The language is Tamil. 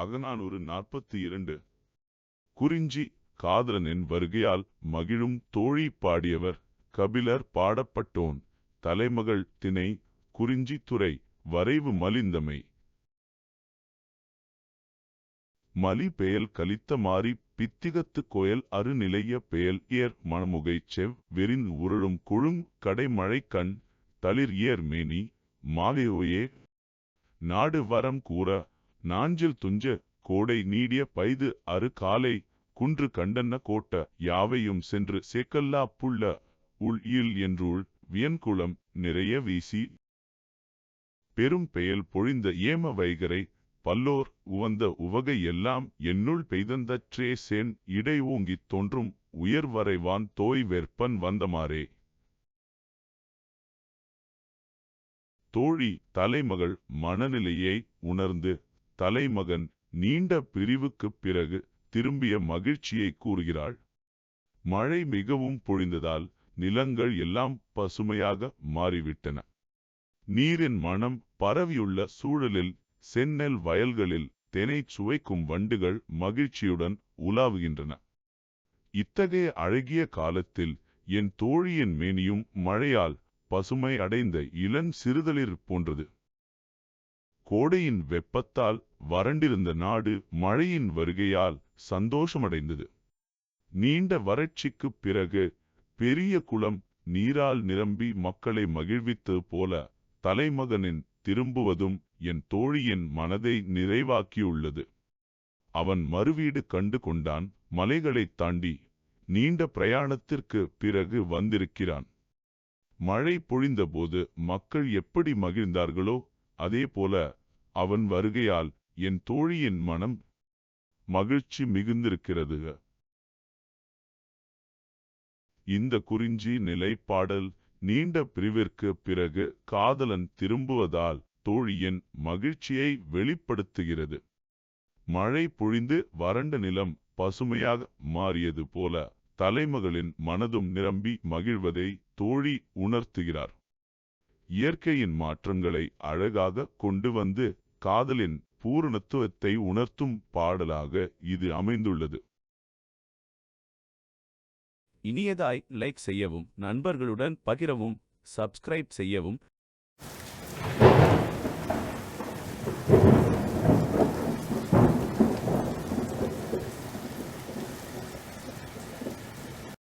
அகநானூறு நாற்பத்தி இரண்டு. குறிஞ்சி காதலனின் வருகையால் மகிழும் தோழி பாடியவர் கபிலர் பாடப்பட்டோன். தலைமகள் திணை குறிஞ்சி துறை வரைவு மலிந்தமை. மலி பெயல் கலித்த மாறி பித்திகத்து கோயல் அருநிலைய பெயல் ஏர் மணமுகை செவ் வெறின் உருளும் குழுங் கடைமழை கண் தளிர் ஏர் மேனி மாலையோயே நாடு வரம் கூற நாஞ்சில் துஞ்ச கோடை நீடிய பைது அறு காலை குன்று கண்டன்ன கோட்ட யாவையும் சென்று சேக்கல்லா புள்ள உள் இல் என்றுள் வியன்குளம் நிறைய வீசி பெரும் பெயல் பொழிந்த ஏம வைகரை பல்லோர் உவந்த உவகை எல்லாம் என்னுள் பெய்தந்தற்றே சேன் இடை ஓங்கித் தோன்றும் உயர்வரைவான் தோய் வெற்பன் வந்தமாறே. தோழி தலைமகள் மனநிலையை உணர்ந்து தலைமகன் நீண்ட பிரிவுக்குப் பிறகு திரும்பிய மகிழ்ச்சியை கூறுகிறாள். மழை மிகவும் பொழிந்ததால் நிலங்கள் எல்லாம் பசுமையாக மாறிவிட்டன. நீரின் மனம் பரவியுள்ள சூழலில் செந்நெல் வயல்களில் தெனை சுவைக்கும் வண்டுகள் மகிழ்ச்சியுடன் உலாவுகின்றன. இத்தகைய அழகிய காலத்தில் என் தோழியின் மேனியும் மழையால் பசுமை அடைந்த இளன் சிறுதளிர் போன்றது. கோடையின் வெப்பத்தால் வறண்டிருந்த நாடு மழையின் வருகையால் சந்தோஷமடைந்தது. நீண்ட வறட்சிக்குப் பிறகு பெரிய குளம் நீரால் நிரம்பி மக்களை மகிழ்வித்தது போல தலைமகனின் திரும்புவதும் என் தோழியின் மனதை நிறைவாக்கியுள்ளது. அவன் மறுவீடு கண்டு கொண்டான் மலைகளைத் தாண்டி நீண்ட பிரயாணத்திற்கு பிறகு வந்திருக்கிறான். மழை பொழிந்தபோது மக்கள் எப்படி மகிழ்ந்தார்களோ அதேபோல அவன் வருகையால் என் தோழியின் மனம் மகிழ்ச்சி மிகுந்திருக்கிறது. இந்த குறிஞ்சி நிலைப்பாடல் நீண்ட பிரிவிற்கு பிறகு காதலன் திரும்புவதால் தோழியின் மகிழ்ச்சியை வெளிப்படுத்துகிறது. மழை பொழிந்து வறண்ட நிலம் பசுமையாக மாறியது போல தலைமகளின் மனதும் நிரம்பி மகிழ்வதை தோழி உணர்த்துகிறார். இயற்கையின் மாற்றங்களை அழகாக கொண்டு வந்து காதலின் பூரணத்துவத்தை உணர்த்தும் பாடலாக இது அமைந்துள்ளது. இனியதாய் லைக் செய்யவும் நண்பர்களுடன் பகிரவும் சப்ஸ்கிரைப் செய்யவும்